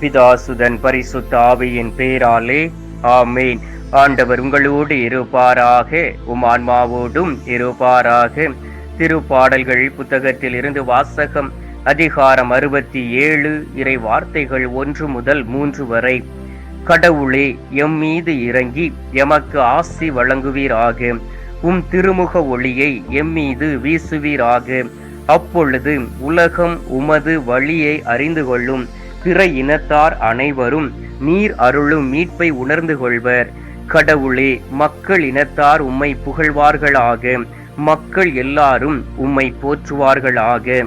பிதாசுதன் பரிசுத்த ஆவியின் பேராலே ஆமேன். ஆண்டவர் உங்களோடு இருப்பாராக உம் ஆன்மாவோடும் இருப்பாராக. திருப்பாடல்கள் புத்தகத்தில் இருந்து வாசகம் அதிகாரம் அறுபத்தி ஏழு இறை வார்த்தைகள் ஒன்று முதல் மூன்று வரை. கடவுளே எம் மீது இறங்கி எமக்கு ஆசி வழங்குவீராக. உம் திருமுக ஒளியை எம் மீது வீசுவீராக. அப்பொழுது உலகம் உமது வழியை அறிந்து கொள்ளும். பிற இனத்தார் அனைவரும் நீர் அருளும் மீட்பை உணர்ந்து கொள்வர். கடவுளே மக்கள் இனத்தார் உம்மை புகழ்வார்களாக. மக்கள் எல்லாரும் உம்மை போற்றுவார்களாக.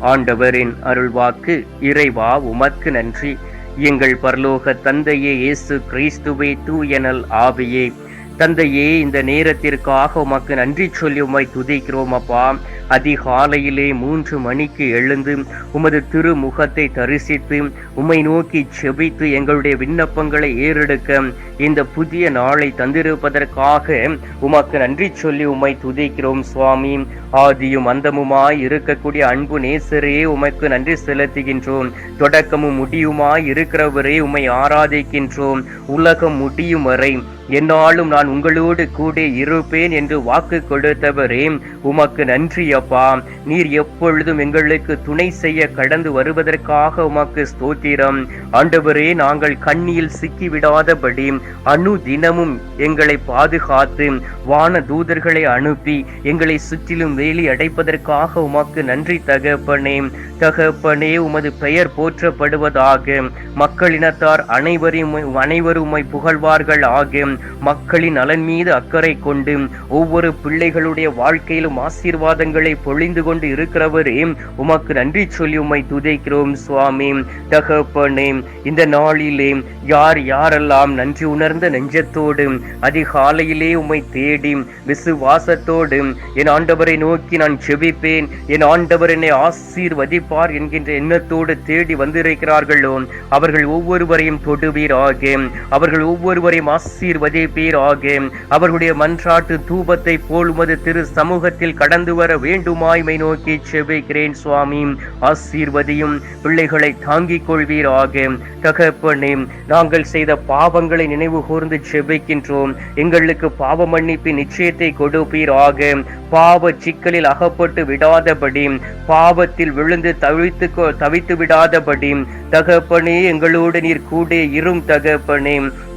ஆண்டவரின் அருள்வாக்கு இறைவா உமக்கு நன்றி. எங்கள் பரலோக தந்தையே இயேசு கிறிஸ்துவே தூயனல் ஆவியே. தந்தையே இந்த நேரத்திற்காக உமக்கு நன்றி சொல்லி உம்மை துதிக்கிறோம் அப்பா. அதிகாலையிலே மூன்று மணிக்கு எழுந்து உமது திருமுகத்தை தரிசித்து உம்மை நோக்கி செபித்து எங்களுடைய விண்ணப்பங்களை ஏறெடுக்க இந்த புதிய நாளை தந்திருப்பதற்காக உமக்கு நன்றி சொல்லி உம்மை துதிக்கிறோம் சுவாமி. ஆதியும் அந்தமுமாய் இருக்கக்கூடிய அன்பு நேசரே உமக்கு நன்றி செலுத்துகின்றோம். தொடக்கமும் முடியுமாய் இருக்கிறவரே உம்மை ஆராதிக்கின்றோம். உலகம் முடியும் வரை என்னாலும் நான் உங்களோடு கூட இருப்பேன் என்று வாக்கு கொடுத்தவரே உமக்கு நன்றி அப்பா. நீர் எப்பொழுதும் எங்களுக்கு துணை செய்ய கடந்து வருவதற்காக உமக்கு ஸ்தோத்திரம். ஆண்டவரே நாங்கள் கண்ணியில் சிக்கிவிடாதபடி அணு தினமும் எங்களை பாதுகாத்து வான தூதர்களை அனுப்பி எங்களை சுற்றிலும் வேலி அடைப்பதற்காக உமக்கு நன்றி தகப்பனே. தகப்பனே உமது பெயர் போற்றப்படுவதாக. மக்களினத்தார் அனைவரும் அனைவரும் உம்மை புகழ்வார்கள் ஆகும் மக்களின் நலன் மீது அக்கறை கொண்டு ஒவ்வொரு பிள்ளைகளுடைய வாழ்க்கையிலும் ஆசீர்வாதங்களை பொழிந்து கொண்டு இருக்கிறவரே உமக்கு நன்றி சொல்லி உம்மை துதைக்கிறோம் சுவாமி. தகப்பனே இந்த நாளிலே யார் யாரெல்லாம் நன்றி உணர்ந்த நெஞ்சத்தோடு அதிகாலையிலே உம்மை தேடி விசுவாசத்தோடு என் ஆண்டவரை நோக்கி நான் செபிப்பேன் என் ஆண்டவர் என்னை ஆசீர்வதிப்பார் என்கின்ற எண்ணத்தோடு தேடி வந்திருக்கிறார்களோ அவர்கள் ஒவ்வொருவரையும் தொடுவீராக. அவர்கள் ஒவ்வொருவரையும் ஆசீர்வதிப்பீராக அவர்களுடைய மன்றாட்டு தூபத்தை போல் உமது திரு சமூகத்தில் கடந்து வர வேண்டுமாய்மை நோக்கி செபிக்கிறேன் சுவாமி. ஆசீர்வதியும் பிள்ளைகளை தாங்கிக் கொள்வீராக. தகப்பனே நாங்கள் செய்த பாவங்களை நினைவு கூர்ந்து செபிக்கின்றோம். எங்களுக்கு பாவ மன்னிப்பின் நிச்சயத்தை கொடுப்பீராக. பாவ சிக்கலில் அகப்பட்டு விடாதபடி பாவத்தில் விழுந்து தவித்து தவித்து விடாதபடி தகப்பனே எங்களோடு நீர் கூட இரும் தகப்பனே.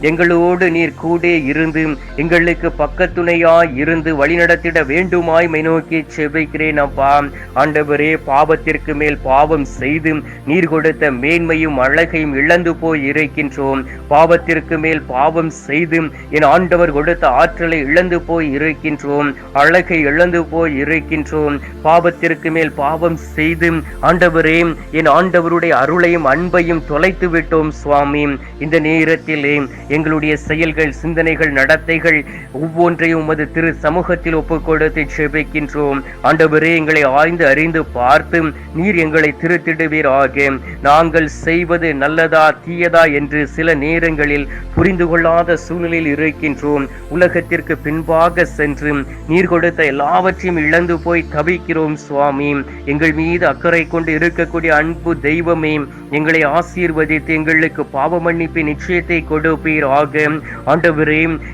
எங்களோடு நீர் கூட இருந்து எங்களுக்கு பக்கத்துணையா இருந்து வழிநடத்திட வேண்டுமாய் மை நோக்கி செபிக்கிறேன் அப்பா. ஆண்டவரே பாவத்திற்கு மேல் பாவம் செய்து நீர் கொடுத்த மேன்மையும் அழகையும் இழந்து போய் இருக்கின்றோம். பாவத்திற்கு மேல் பாவம் செய்து என் ஆண்டவர் கொடுத்த ஆற்றலை இழந்து போய் இருக்கின்றோம். அழகை இழந்து போய் இருக்கின்றோம். பாவத்திற்கு மேல் பாவம் செய்து ஆண்டவரே என் ஆண்டவருடைய அருளையும் அன்பையும் தொலைத்து விட்டோம் சுவாமி. இந்த நேரத்திலே எங்களுடைய செயல்கள் சிந்தனைகள் நடத்தைகள் ஒவ்வொன்றையும் உமது திரு சமூகத்தில் ஒப்புக் கொடுத்து செபிக்கின்றோம். ஆண்டவரே எங்களை ஆய்ந்து அறிந்து பார்த்து நீர் எங்களை திருத்திடுவீராக. நாங்கள் செய்வது நல்லதா தீயதா என்று சில நேரங்களில் புரிந்து கொள்ளாத சூழ்நிலையில் இருக்கின்றோம். உலகத்திற்கு பின்பாக சென்று நீர் கொடுத்த எல்லாவற்றையும் இழந்து போய் தவிக்கிறோம் சுவாமி. எங்கள் மீது அக்கறை கொண்டு இருக்கக்கூடிய அன்பு தெய்வமே எங்களை ஆசீர்வதித்து எங்களுக்கு பாவ மன்னிப்பின் நிச்சயத்தை கொடுப்பீர் ஆக ஆண்டவரே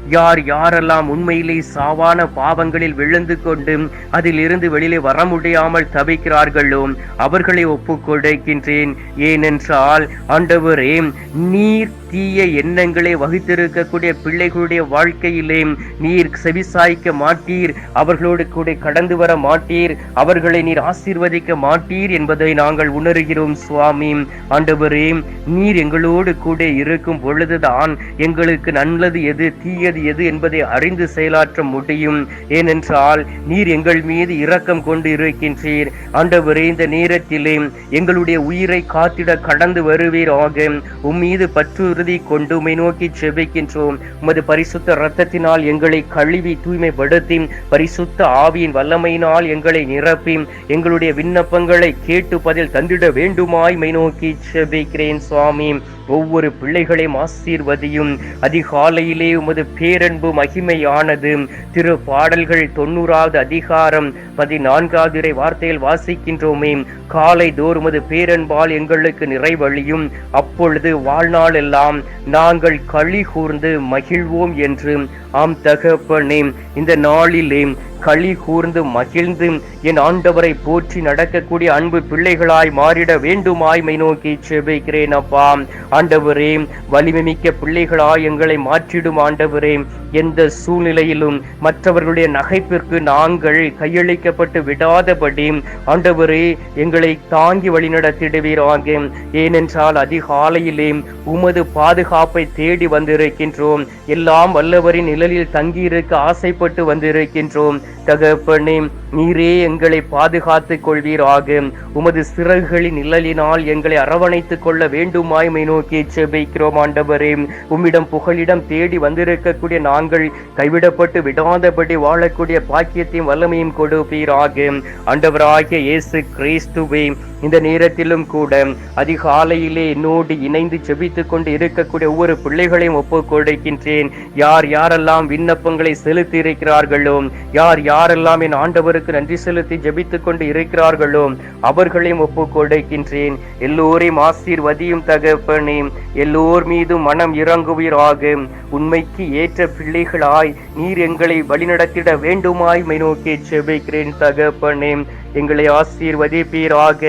யார் யாரெல்லாம் உண்மையிலே சாவான பாவங்களில் விழுந்து கொண்டு அதிலிருந்து வெளியிலே வர முடியாமல் தவிக்கிறார்களோ அவர்களை ஒப்புக்கொடுக்கின்றேன். ஏனென்றால் ஆண்டவரே நீர் தீய எண்ணங்களை வகித்திருக்கக்கூடிய பிள்ளைகளுடைய வாழ்க்கையிலே நீர் செவிசாய்க்க மாட்டீர். அவர்களோடு கூட கடந்து வர மாட்டீர். அவர்களை நீர் ஆசீர்வதிக்க மாட்டீர் என்பதை நாங்கள் உணர்கிறோம் சுவாமி. ஆண்டவரே நீர் எங்களோடு கூட இருக்கும் பொழுதுதான் எங்களுக்கு நல்லது எது தீயது எது என்பதை அறிந்து செயலாற்ற முடியும். ஏனென்றால் நீர் எங்கள் மீது இரக்கம் கொண்டு இருக்கின்றீர். ஆண்டவரே இந்த நேரத்திலே எங்களுடைய உயிரை காத்திட கடந்து வருவீராக. உம் மீது பற்று உறுதி கொண்டு உமை நோக்கி செபிக்கின்றோம். உமது பரிசுத்த ரத்தத்தினால் எங்களை கழுவி தூய்மைப்படுத்தி பரிசுத்த ஆவியின் வல்லமையினால் எங்களை நிரப்பி எங்களுடைய விண்ணப்பங்களை கேட்டு பதில் தந்திட வேண்டுமாய் மை நோக்கி செபிக்கிறேன் சுவாமி. ஒவ்வொரு பிள்ளைகளையும் ஆசீர்வதியும். அதிகாலையிலே உமது பேரன்பு மகிமையானது. திரு பாடல்கள் தொண்ணூறாவது அதிகாரம் பதினான்காவது வார்த்தையில் வாசிக்கின்றோமே. காலை தோறுமது பேரன்பால் எங்களுக்கு நிறைவழியும். அப்பொழுது வாழ்நாள் எல்லாம் நாங்கள் களி கூர்ந்து மகிழ்வோம் என்று ஆம் தகப்பனே இந்த நாளிலே களி கூர்ந்து மகிழ்ந்து என் ஆண்டவரை போற்றி நடக்கக்கூடிய அன்பு பிள்ளைகளாய் மாறிட வேண்டுமாய்மை நோக்கி செபிக்கிறேன் அப்பா. ஆண்டவரே வலிமை மிக்க பிள்ளைகளாய் எங்களை மாற்றிடும் ஆண்டவரே. எந்த சூழ்நிலையிலும் மற்றவர்களுடைய நகைப்பிற்கு நாங்கள் கையளிக்கப்பட்டு விடாதபடி ஆண்டவரே எங்களை தாங்கி வழிநடத்திடுவீராக. ஏனென்றால் அதிகாலையிலே உமது பாதுகாப்பை தேடி வந்திருக்கின்றோம். எல்லாம் வல்லவரின் நிழலில் தங்கியிருக்க ஆசைப்பட்டு வந்திருக்கின்றோம். தகப்பனே நீரே எங்களை பாதுகாத்துக் கொள்வீராக. உமது சிறகுகளின் நிழலினால் எங்களை அரவணைத்துக் கொள்ள வேண்டுமாய்மை நோக்கி செபிக்கிறோம் ஆண்டவரே. உம்மிடம் புகழிடம் தேடி வந்திருக்கக்கூடிய நாங்கள் கைவிடப்பட்டு விடாதபடி வாழக்கூடிய பாக்கியத்தையும் வல்லமையும் கொடுப்பீராக. ஆண்டவராகிய இயேசு கிறிஸ்துவை இந்த நேரத்திலும் கூட அதிகாலையிலே என்னோடு இணைந்து செபித்துக் கொண்டு இருக்கக்கூடிய ஒவ்வொரு பிள்ளைகளையும் ஒப்பு கொடுக்கின்றேன். யார் யாரெல்லாம் விண்ணப்பங்களை செலுத்தி இருக்கிறார்களோ யார் யாரெல்லாம் என் ஆண்டவருக்கு நன்றி செலுத்தி ஜெபித்துக் கொண்டு இருக்கிறார்களோ அவர்களையும் ஒப்பு கொடுக்கின்றேன். எல்லோரையும் ஆசீர்வதியும் தகப்பனே எல்லோர் மீதும் மனம் இறங்குவீராக. உண்மைக்கு ஏற்ற பிள்ளைகளாய் நீர் எங்களை வழிநடத்திட வேண்டுமாய் மை நோக்கி செபிக்கிறேன் தகப்பனே. எங்களை ஆசீர்வதிப்பீராக.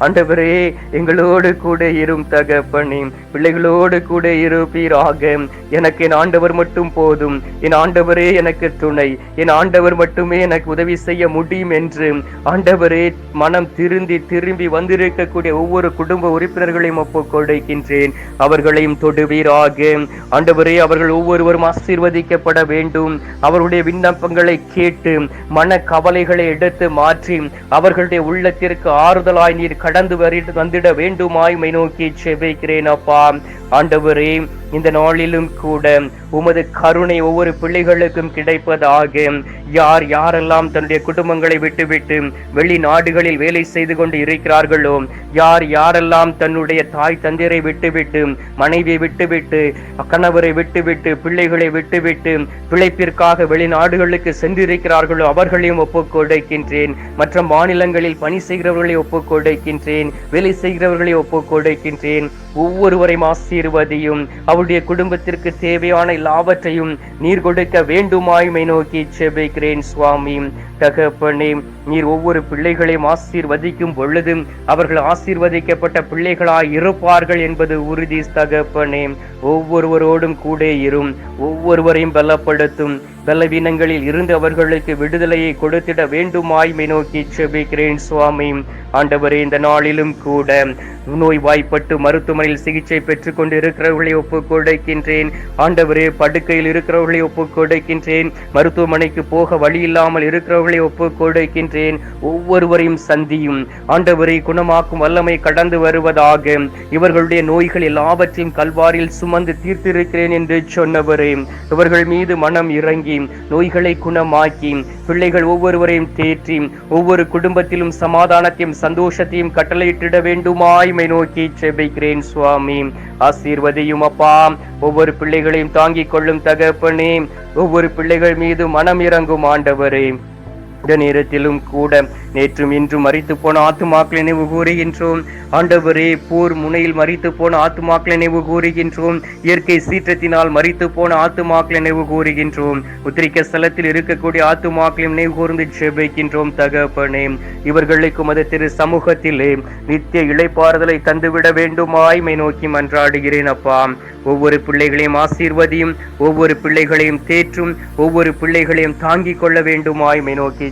ஆண்டவரே எங்களோடு கூட இரும் தகப்பனே பிள்ளைகளோடு கூட இருப்பீராக. எனக்கு என் ஆண்டவர் மட்டும் போதும். என் ஆண்டவரே எனக்கு துணை. என் ஆண்டவர் மட்டுமே எனக்கு உதவி செய்ய முடியும் என்று. ஆண்டவரே மனம் திருந்தி திரும்பி வந்திருக்கக்கூடிய ஒவ்வொரு குடும்ப உறுப்பினர்களையும் ஒப்புக் கொடுக்கின்றேன். அவர்களையும் தொடுவீராக. ஆண்டவரே அவர்கள் ஒவ்வொருவரும் ஆசீர்வதிக்கப்பட வேண்டும். அவருடைய விண்ணப்பங்களை கேட்டு மன கவலைகளை எடுத்து மாற்றி அவர்களுடைய உள்ளத்திற்கு ஆறுதலாய் நீர் கடந்து வரி வந்திட வேண்டுமாய் மை நோக்கி செபிக்கிறேன் அப்பா. ஆண்டவரே இந்த நாளிலும் கூட உமது கருணை ஒவ்வொரு பிள்ளைகளுக்கும் கிடைப்பதாக. யார் யாரெல்லாம் தன்னுடைய குடும்பங்களை விட்டுவிட்டு வெளிநாடுகளில் வேலை செய்து கொண்டு இருக்கிறார்களோ யார் யாரெல்லாம் தன்னுடைய தாய் தந்தையரை விட்டுவிட்டு மனைவியை விட்டுவிட்டு கணவரை விட்டுவிட்டு பிள்ளைகளை விட்டுவிட்டு பிழைப்பிற்காக வெளிநாடுகளுக்கு சென்றிருக்கிறார்களோ அவர்களையும் ஒப்புக் கொடுக்கின்றேன் மற்ற மாநிலங்களில் பணி செய்கிறவர்களை ஒப்புக் கொடுக்கின்றேன் வேலை செய்கிறவர்களை ஒப்புக் கொடுக்கின்றேன் ஒவ்வொருவரையும் ஆசீர்வதியும். அவருடைய குடும்பத்திற்கு தேவையான எல்லாவற்றையும் நீர் கொடுக்க வேண்டுமாயுமை நோக்கி செபிக்கிறேன் சுவாமி. தகப்பனே நீர் ஒவ்வொரு பிள்ளைகளையும் ஆசீர்வதிக்கும் பொழுது அவர்கள் ஆசீர்வதிக்கப்பட்ட பிள்ளைகளாய் இருப்பார்கள் என்பது உறுதி தகப்பனே. ஒவ்வொருவரோடும் கூட இரும். ஒவ்வொருவரையும் பலப்படுத்தும். பலவீனங்களில் இருந்து அவர்களுக்கு விடுதலையை கொடுத்திட வேண்டுமாய்மை நோக்கி செபிக்கிறேன் சுவாமி. ஆண்டவரே இந்த நாளிலும் கூட நோய்வாய்ப்பட்டு மருத்துவமனையில் சிகிச்சை பெற்றுக் கொண்டு இருக்கிறவர்களை ஒப்புக் கொடுக்கின்றேன். ஆண்டவரே படுக்கையில் இருக்கிறவர்களை ஒப்புக் கொடுக்கின்றேன். மருத்துவமனைக்கு போக வழி இல்லாமல் இருக்கிறவர்களை ஒப்புக் கொடுக்கின்றேன். ஒவ்வொருவரையும் சந்தியும். ஆண்டவரை குணமாக்கும் வல்லமை கடந்து வருவதாக. இவர்களுடைய நோய்கள் எல்லாவற்றையும் கல்வாரில் சுமந்து தீர்த்திருக்கிறேன் என்று சொன்னவரே. இவர்கள் மீது மனம் இறங்கி நோய்களை குணமாக்கி பிள்ளைகள் ஒவ்வொருவரையும் தேற்றி ஒவ்வொரு குடும்பத்திலும் சமாதானத்தையும் சந்தோஷத்தையும் கட்டளையிட்டிட வேண்டுமாய்மை நோக்கி செபிக்கிறேன் சுவாமி. ஆசீர்வதியும் அப்பா. ஒவ்வொரு பிள்ளைகளையும் தாங்கிக் கொள்ளும் தகப்பனே. ஒவ்வொரு பிள்ளைகள் மீது மனம் இறங்கும் ஆண்டவரே. நேரத்திலும் கூட நேற்றும் இன்றும் மறித்து போன ஆத்துமாக்களை நினைவு கூறுகின்றோம். ஆண்டவரே போர் முனையில் மறித்து போன ஆத்துமாக்களை நினைவு கூறுகின்றோம். இயற்கை சீற்றத்தினால் மறித்து போன ஆத்துமாக்களை நினைவு கூறுகின்றோம். உத்திரிக்க ஸ்தலத்தில் இருக்கக்கூடிய ஆத்துமாக்களை நினைவு கூர்ந்து ஜெபிக்கின்றோம். தகப்பனே இவர்களுக்கு மத திரு சமூகத்திலே நித்திய இளைப்பாறுதலை தந்துவிட வேண்டுமாய்மை நோக்கி மன்றாடுகிறேன் அப்பா. ஒவ்வொரு பிள்ளைகளையும் ஆசீர்வதியும் ஒவ்வொரு பிள்ளைகளையும் தேற்றும் ஒவ்வொரு பிள்ளைகளையும் தாங்கிக் கொள்ள வேண்டுமாய்மை நோக்கி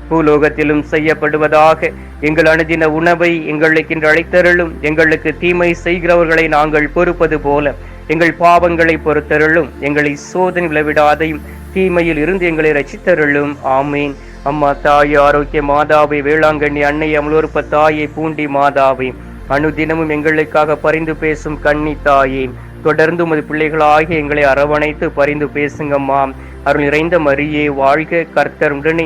பூலோகத்திலும் செய்யப்படுவதாக எங்கள் அனுதின உணவை எங்களுக்கு இன்று அழைத்தருளும் எங்களுக்கு தீமை செய்கிறவர்களை நாங்கள் பொறுப்பது போல எங்கள் பாவங்களை பொறுத்தருளும். எங்களை சோதனை விளைவிடாதையும் தீமையில் இருந்து எங்களை ரசித்தருளும் ஆமீன். அம்மா தாய் ஆரோக்கிய மாதாவை வேளாங்கண்ணி அன்னை அமலோற்ப தாயை பூண்டி மாதாவை அனுதினமும் எங்களுக்காக பரிந்து பேசும் கன்னி தாயே தொடர்ந்து உமது பிள்ளைகளாகிய எங்களை அரவணைத்து பரிந்து பேசுங்கம்மா. அருள் நிறைந்த மரியே வாழ்க கர்த்தர் உடனே